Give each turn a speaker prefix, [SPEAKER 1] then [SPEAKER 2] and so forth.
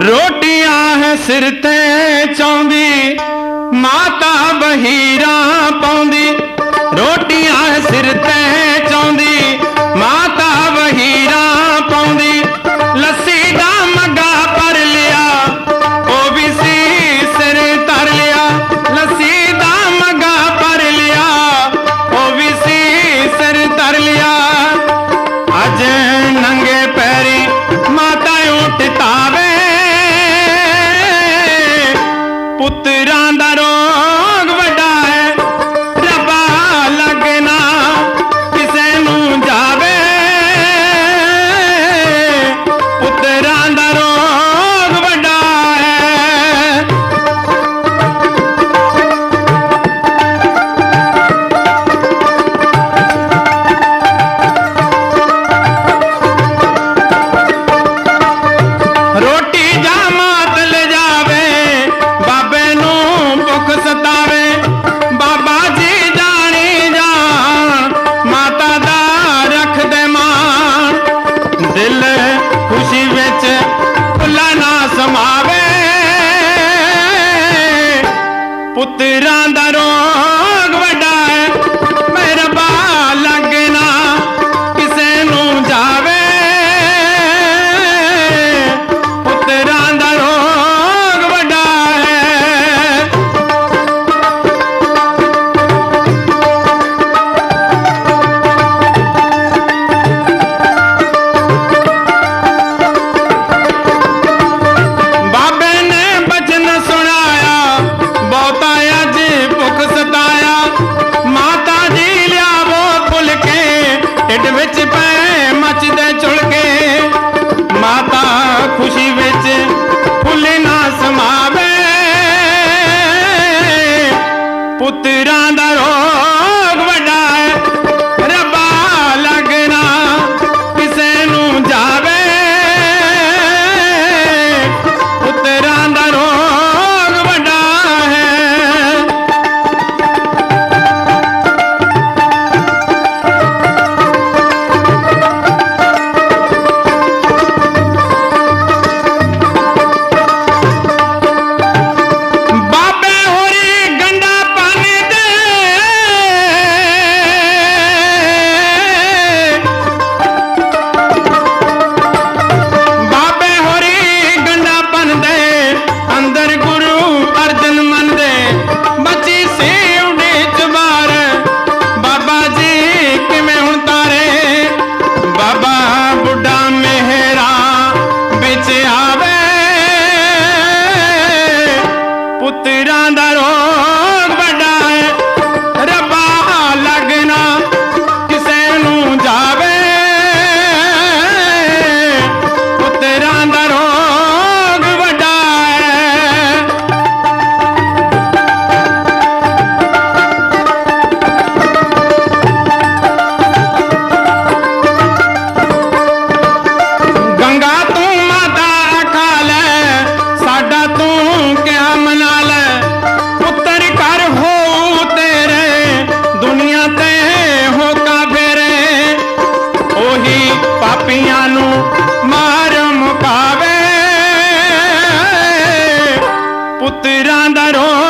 [SPEAKER 1] ਰੋਟੀਆਂ ਹੈ ਸਿਰ ਤੇ ਚੌਂਦੀ ਮਾਤਾ ਬਹੀਰਾ ਪਾਉਂਦੀ। ਰੋਟੀਆਂ ਹੈ ਸਿਰ ਤੇ ਚੌਂਦੀ வந்தாரோ ਵਿੱਚ ਭੁੱਲਾ ਨਾ ਸਮਾਵੇ। ਪੁੱਤਰਾਂ ਦਾ ਰੋਣ ਪੁੱਤਰਾਂ ਦਾ ਰੋ ਮਾਰ ਮੁਕਾਵੇ ਪੁੱਤਰਾਂ ਦਾ ਰੋ